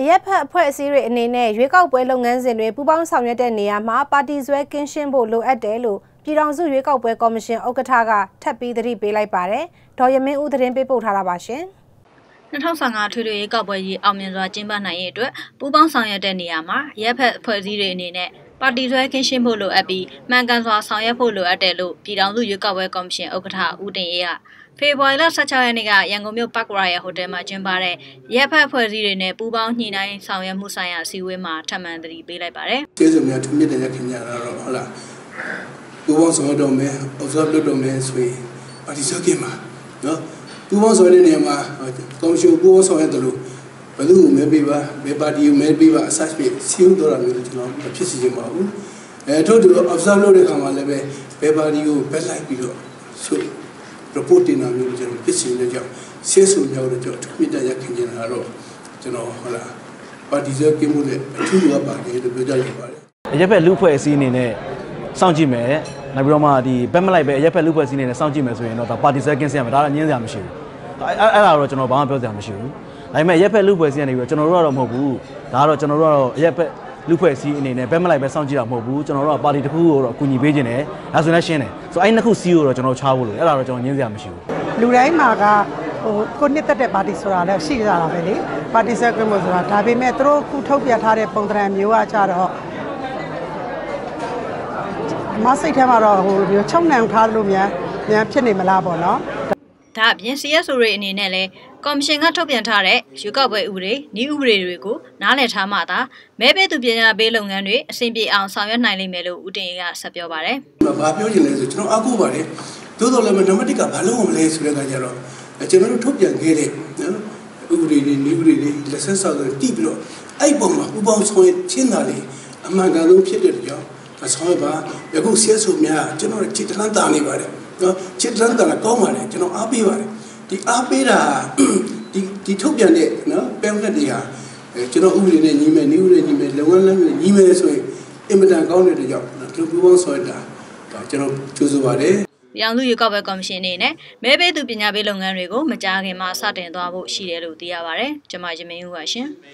အရက်ဖက်အဖွဲ့အစည်းတွေအနေနဲ့ရွေးကောက်ပွဲလုပ်ငန်းစဉ်တွေပူးပေါင်းဆောင်ရွက်တဲ့နေရာမှာပါတီဆွဲကင်းရှင်းဖို့လိုအပ်တယ်လို့ပြည်ထောင်စုရွေးကောက်ပွဲကော်မရှင်ဥက္ကဋ္ဌကထပ်ပြီးသတိပေးလိုက်ပါတယ်။ဒေါ်ရမင်းဦးသတင်းပေးပို့ထားတာပါရှင်။2015ထွေထွေရွေးကောက်ပွဲကြီးအောင်မြင်စွာကျင်းပနိုင်ရေးအတွက်ပူးပေါင်းဆောင်ရွက်တဲ့နေရာမှာရက်ဖက်အဖွဲ့အစည်းတွေအနေနဲ့ ပါတီဆွဲကင်းရှင်းဖို့လိုအပ်ပြီးမှန်ကန်စွာဆောင်ရွက်ဖို့လိုအပ်တယ်လို့ပြည်ထောင်စုရွေးကောက်ပွဲကော်မရှင်ဥက္ကဋ္ဌဦးတင်အေးကဖေဖော်ဝါရီလ16ရက်နေ့ကရန်ကုန်မြို့ပတ်ကရာရဲ့ဟိုတယ်မှာကျင်းပတဲ့ရက်ဖက်ဖွဲ့စည်းတွေနဲ့ပူးပေါင်းညှိနှိုင်းဆောင်ရွက်မှုဆိုင်ရာအစည်းအဝေးမှာထပ်မံသတိပေးလိုက်ပါတယ်။ကျေးဇူးများထမြင့်တဲ့ခင်ဗျာတော့ဟုတ်လားပူးပေါင်းဆောင်ရွက်တော့မယ် observe လုပ်တော့မယ်ဆိုရင်ပါတီစကင်မှာနော်ပူးပေါင်းဆောင်ရွက်တဲ့နေရာမှာကော်မရှင်ပူးပေါင်းဆောင်ရွက်တယ်လို့ ဘယ်သူမဲပေးပါမဲပါတီမဲပေးပါအစရှိစီးဥတော်တာမျိုးကျွန်တော်မဖြစ်စီချင်ပါဘူးအဲထို့တူ observe လုပ်တဲ့အခါမှာလည်းပဲဘယ်ပါတီကိုဘက်လိုက်ပြီးတော့ဆို report တင်တာမျိုးကျွန်တော်ဖြစ်စီနေကြဆေးဆူမြောက်တော့ကျွန်တော်မိတရခင်နေတာတော့ကျွန်တော်ဟုတ်လားပါတီစကင်းမှုနဲ့အထူးရပါတယ်လို့ပြောကြရပါတယ်အရက်ဘက်လူဖွဲ့အစည်းအနေနဲ့စောင့်ကြည့်မယ်နောက်ပြီးတော့မှဒီဘက်မလိုက်ပဲအရက်ဘက်လူဖွဲ့အစည်းအနေနဲ့စောင့်ကြည့်မယ်ဆိုရင်တော့ဒါပါတီစကင်းစရာမဒါတော့ညင်းစရာမရှိဘူးအဲ့အဲ့ဒါတော့ကျွန်တော်ဘာမှပြောစရာမရှိဘူး ဒါပေမဲ့ရက်ဖက်လူဖွဲ့စည်းကနေပြီးတော့ကျွန်တော်တို့ကတော့မဟုတ်ဘူးဒါကတော့ကျွန်တော်တို့ကတော့ရက်ဖက်လူဖွဲ့စည်းအနေနဲ့ဘက်မလိုက်ပဲစောင့်ကြည့်တာမဟုတ်ဘူးကျွန်တော်တို့ကပါတီတစ်ခုကိုတော့အကူအညီပေးခြင်းတယ်ဒါဆိုရင်လည်းရှင်းတယ်ဆိုအဲ့နှစ်ခုစီးကိုတော့ကျွန်တော်ချားဖို့လို့အဲ့ဒါတော့ကျွန်တော်ညင်းစရာမရှိဘူးလူတိုင်းမှာကဟိုကိုနှစ်သက်တဲ့ပါတီဆိုတာလည်းရှိကြတာပဲလေပါတီဆက်ကွင်းမို့ဆိုတာဒါပေမဲ့သူတို့ခုထုတ်ပြထားတဲ့ပုံသဏ္ဍာန်မျိုးကကြတော့မစိတ်ထဲမှာတော့ဟိုမျိုးချုံနှံထားလို့များများဖြစ်နေမလားပေါ့နော် ဒါအပြင် CSO တွေအနေနဲ့လည်းကော်မရှင်ကထုတ်ပြန်ထားတဲ့ရွေးကောက်ပွဲဥပဒေ၊ဤဥပဒေတွေကိုနားလည်ထားမှသာမဲပေးသူပညာပေးလုပ်ငန်းတွေအဆင်ပြေအောင်ဆောင်ရွက်နိုင်လိမ့်မယ်လို့ဦးတင်ကဆက်ပြောပါတယ်။ဘာပြောချင်လဲဆိုကျွန်တော်အကူပါတယ်။သို့တော်လည်းနံပါတ်1ကဘာလို့မလဲဆိုတဲ့အခါကျတော့ကျွန်တော်တို့ထုတ်ပြန်ခဲ့တဲ့နော်ဥပဒေတွေဤဥပဒေတွေလက်ဆက်ဆောက်တွေတိပြီးတော့အဲ့ပုံမှာဥပအောင်ဆောင်ရချင်းတာလေအမှန်ကန်ဆုံးဖြစ်တဲ့ကြောင့်ဆောင်ရပါယခုဆက်ဆိုများကျွန်တော်ချစ်တလန်းတာနေပါတယ်။ နော်ချစ်တန်းတန်ကောင်းပါတယ်ကျွန်တော်အားပေးပါတယ်ဒီအားပေးတာဒီဒီထုတ်ပြန်တဲ့နော်ပမ်ဖလက်တွေဟာကျွန်တော်ဥပဒေနဲ့ညီမယ်နေဥပဒေညီမယ်လုပ်ငန်းလမ်းနဲ့ညီမယ်ဆိုရင်အင်မတန်ကောင်းတဲ့ကြောင့်ဒီလိုပူပေါင်းဆော်တာကျွန်တော်ကြိုးစားပါတယ်ရောင်စုရွေးကောက်ပွဲကော်မရှင်အနေနဲ့မဲပေးသူပညာပေးလုပ်ငန်းတွေကိုမကြာခင်မှာစတင်သွားဖို့ရှိတယ်လို့သိရပါဗျ။ကျွန်မရမင်းဦးပါရှင်။